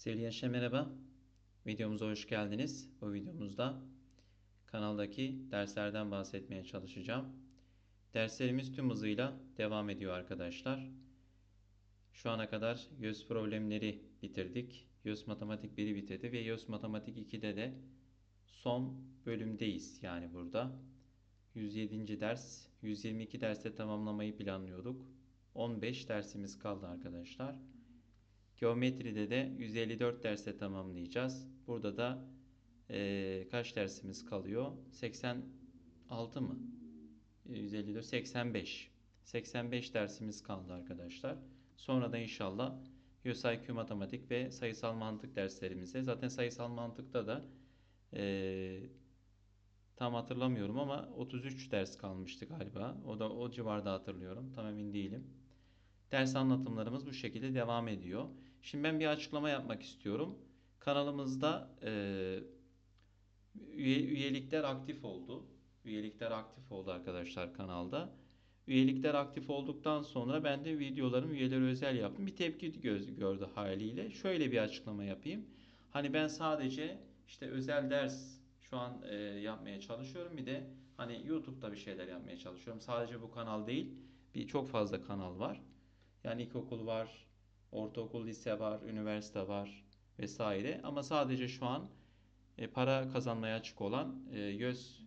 Sevgili gençler merhaba. Videomuza hoş geldiniz. Bu videomuzda kanaldaki derslerden bahsetmeye çalışacağım. Derslerimiz tüm hızıyla devam ediyor arkadaşlar. Şu ana kadar YÖS problemleri bitirdik. YÖS Matematik 1'i bitirdi ve YÖS Matematik 2'de de son bölümdeyiz yani burada. 107. ders, 122 derste tamamlamayı planlıyorduk. 15 dersimiz kaldı arkadaşlar. Geometride de 154 derste tamamlayacağız. Burada da e, kaç dersimiz kalıyor? 86 mı? 154, 85. 85 dersimiz kaldı arkadaşlar. Sonra da inşallah YÖSIQ matematik ve sayısal mantık derslerimize. Zaten sayısal mantıkta da e, tam hatırlamıyorum ama 33 ders kalmıştı galiba. O da o civarda hatırlıyorum. Tam emin değilim. Ders anlatımlarımız bu şekilde devam ediyor. Şimdi ben bir açıklama yapmak istiyorum. Kanalımızda e, üye, üyelikler aktif oldu. Üyelikler aktif oldu arkadaşlar kanalda. Üyelikler aktif olduktan sonra ben de videolarımı üyeleri özel yaptım. Bir tepki göz, gördü haliyle. Şöyle bir açıklama yapayım. Hani ben sadece işte özel ders şu an e, yapmaya çalışıyorum. Bir de hani YouTube'da bir şeyler yapmaya çalışıyorum. Sadece bu kanal değil. Bir çok fazla kanal var. Yani ilkokul var, ortaokul, lise var, üniversite var vesaire. Ama sadece şu an e, para kazanmaya açık olan e, YÖS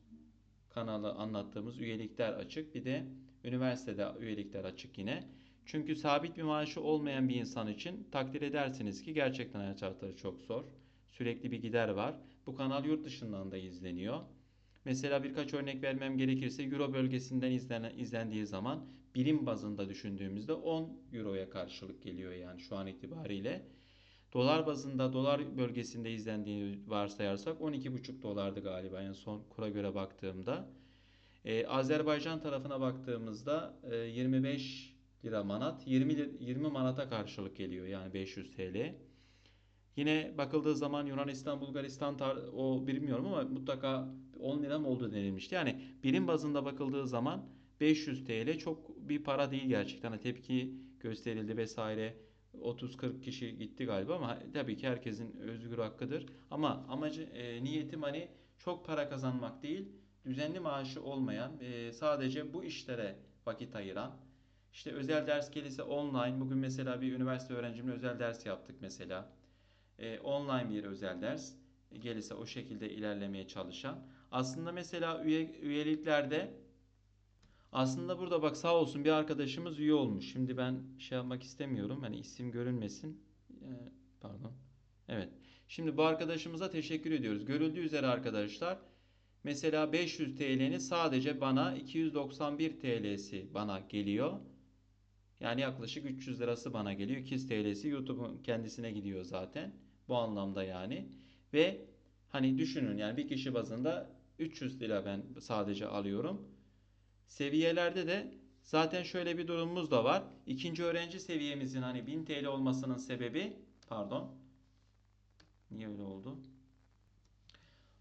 kanalı anlattığımız üyelikler açık. Bir de üniversitede üyelikler açık yine. Çünkü sabit bir maaşı olmayan bir insan için takdir edersiniz ki gerçekten hayat şartları çok zor. Sürekli bir gider var. Bu kanal yurt dışından da izleniyor. Mesela birkaç örnek vermem gerekirse Euro bölgesinden izlenen, izlendiği zaman birim bazında düşündüğümüzde 10 Euro'ya karşılık geliyor yani şu an itibariyle. Dolar bazında dolar bölgesinde izlendiğini varsayarsak 12,5 dolardı galiba en son kura göre baktığımda. Ee, Azerbaycan tarafına baktığımızda e, 25 lira manat 20, 20 manata karşılık geliyor yani 500 TL. Yine bakıldığı zaman Yunanistan, Bulgaristan o bilmiyorum ama mutlaka 10 lira mı oldu denilmişti. Yani birim bazında bakıldığı zaman 500 TL çok bir para değil gerçekten. Hani tepki gösterildi vesaire. 30-40 kişi gitti galiba ama tabii ki herkesin özgür hakkıdır. Ama amacı e, niyetim hani çok para kazanmak değil, düzenli maaşı olmayan, e, sadece bu işlere vakit ayıran, işte özel ders gelirse online. Bugün mesela bir üniversite öğrencimle özel ders yaptık mesela e, online bir özel ders gelirse o şekilde ilerlemeye çalışan. Aslında mesela üye, üyeliklerde aslında burada bak sağ olsun bir arkadaşımız üye olmuş. Şimdi ben şey yapmak istemiyorum. Hani isim görünmesin. E, pardon. Evet. Şimdi bu arkadaşımıza teşekkür ediyoruz. Görüldüğü üzere arkadaşlar mesela 500 TL'nin sadece bana 291 TL'si bana geliyor. Yani yaklaşık 300 lirası bana geliyor. 200 TL'si YouTube'un kendisine gidiyor zaten. Bu anlamda yani. Ve hani düşünün yani bir kişi bazında 300 lira ben sadece alıyorum. Seviyelerde de zaten şöyle bir durumumuz da var. İkinci öğrenci seviyemizin hani 1000 TL olmasının sebebi pardon. Niye öyle oldu?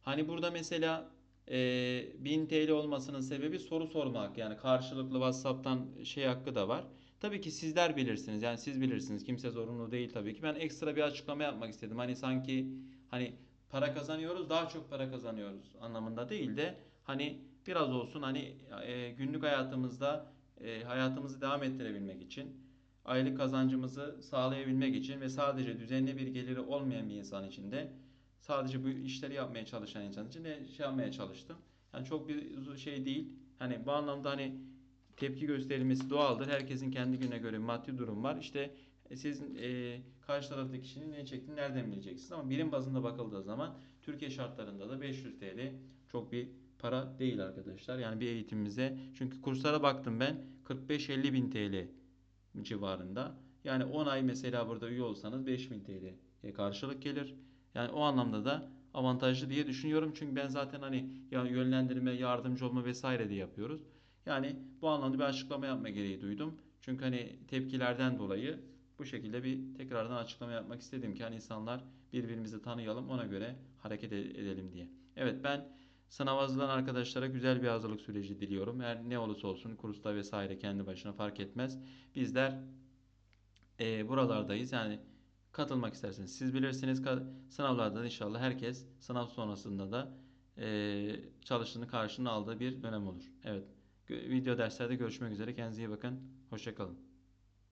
Hani burada mesela e, 1000 TL olmasının sebebi soru sormak. Yani karşılıklı WhatsApp'tan şey hakkı da var. Tabii ki sizler bilirsiniz. Yani siz bilirsiniz. Kimse zorunlu değil tabii ki. Ben ekstra bir açıklama yapmak istedim. Hani sanki hani para kazanıyoruz, daha çok para kazanıyoruz anlamında değil de hani biraz olsun hani e, günlük hayatımızda e, hayatımızı devam ettirebilmek için aylık kazancımızı sağlayabilmek için ve sadece düzenli bir geliri olmayan bir insan için de sadece bu işleri yapmaya çalışan insan için de şey yapmaya çalıştım. Yani çok bir şey değil. Hani bu anlamda hani tepki gösterilmesi doğaldır. Herkesin kendi güne göre maddi durum var. İşte e, siz e, karşı taraftaki kişinin ne çektiğini nereden bileceksiniz? Ama birim bazında bakıldığı zaman Türkiye şartlarında da 500 TL çok bir para değil arkadaşlar. Yani bir eğitimimize çünkü kurslara baktım ben 45-50 bin TL civarında. Yani 10 ay mesela burada üye olsanız 5000 TL'ye karşılık gelir. Yani o anlamda da avantajlı diye düşünüyorum. Çünkü ben zaten hani yönlendirme, yardımcı olma vesaire de yapıyoruz. Yani bu anlamda bir açıklama yapma gereği duydum. Çünkü hani tepkilerden dolayı bu şekilde bir tekrardan açıklama yapmak istedim ki hani insanlar birbirimizi tanıyalım ona göre hareket edelim diye. Evet ben sınav hazırlanan arkadaşlara güzel bir hazırlık süreci diliyorum. Her ne olursa olsun kursta vesaire kendi başına fark etmez. Bizler e, buralardayız yani katılmak isterseniz siz bilirsiniz. Ka- Sınavlarda da inşallah herkes sınav sonrasında da e, çalıştığını karşılığını aldığı bir dönem olur. Evet. Video derslerde görüşmek üzere. Kendinize iyi bakın. Hoşça kalın.